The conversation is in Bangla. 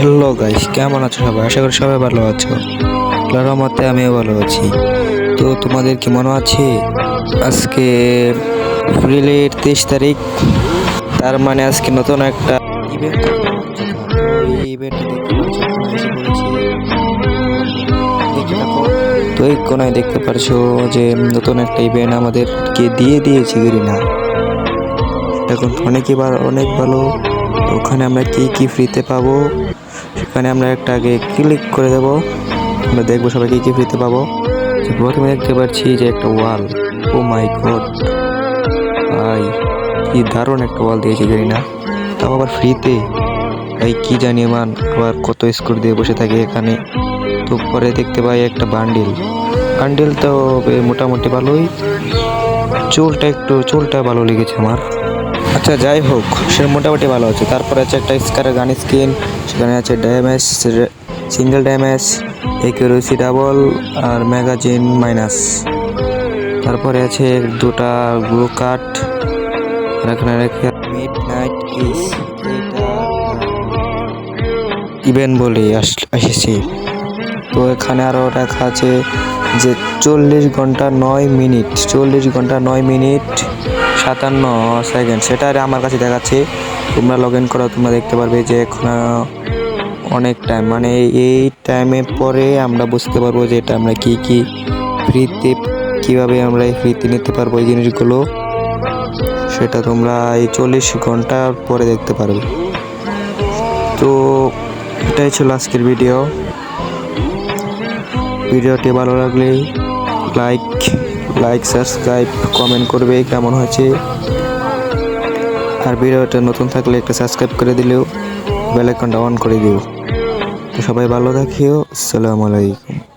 হ্যালো গাইস, কেমন আছো সবাই? আশা করি সবাই ভালো আছো। আল্লাহর রহমতে আমিও ভালো আছি। তো তোমাদের কি মনে আছে? আজকে এপ্রিলের তেইশ তারিখ, তার মানে আজকে নতুন একটা ইভেন্ট তো এই কোনায় দেখতে পারছ যে নতুন একটা ইভেন্ট আমাদেরকে দিয়ে দিয়েছে গেরিনা। এখন অনেকই বার, অনেক ভালো। ওখানে আমরা কি কি ফ্রিতে পাবো? সেখানে আমরা একটা আগে ক্লিক করে দেবো। আমরা দেখব সবাই কি কি ফ্রিতে পাবো। প্রথমে দেখতে পাচ্ছি যে একটা ওয়াল ও মাই গড ভাই, কি দারুণ একটা ওয়াল দিয়েছে, জানি না। তাও আবার ফ্রিতে। ভাই, কি জানি, মান। আবার কত স্কোর দিয়ে বসে থাকে এখানে। তো পরে দেখতে পাই একটা বান্ডিল বান্ডিল তো মোটামুটি ভালোই। চুলটা একটু, চুলটা ভালো লেগেছে আমার। আচ্ছা যাই হোক, সে মোটামুটি ভালো আছে। তারপরে আছে একটা স্কারের গান স্কিন সেখানে আছে damage single damage accuracy double আর ম্যাগাজিন মাইনাস তারপরে আছে দুটা গ্লু কাট এখানে রেখে মিড নাইট ইস এটা ইভেন্ট বলে এসেছি। তো এখানে আরও লেখা আছে যে চল্লিশ ঘণ্টা নয় মিনিট, চল্লিশ ঘণ্টা নয় মিনিট সাতান্ন সেকেন্ড সেটা আমার কাছে দেখাচ্ছে। তোমরা লগ ইন করো, তোমরা দেখতে পারবে যে এখন অনেক টাইম মানে এই টাইমের পরে আমরা বুঝতে পারব যে এটা আমরা কি কি ফ্রিতে কীভাবে আমরা এই ফ্রিতে নিতে পারব এই জিনিসগুলো। সেটা তোমরা এই চল্লিশ ঘণ্টা পরে দেখতে পারবে। তো এটাই ছিল আজকের ভিডিও ভিডিওটি ভালো লাগলে লাইক লাইক সাবস্ক্রাইব কমেন্ট করবে, কেমন হয়েছে? আর ভিডিওটা নতুন থাকলে একটা সাবস্ক্রাইব করে দিলেও বেলাইকনটা অন করে দিও। তো সবাই ভালো থাকিও, আসসালামু আলাইকুম।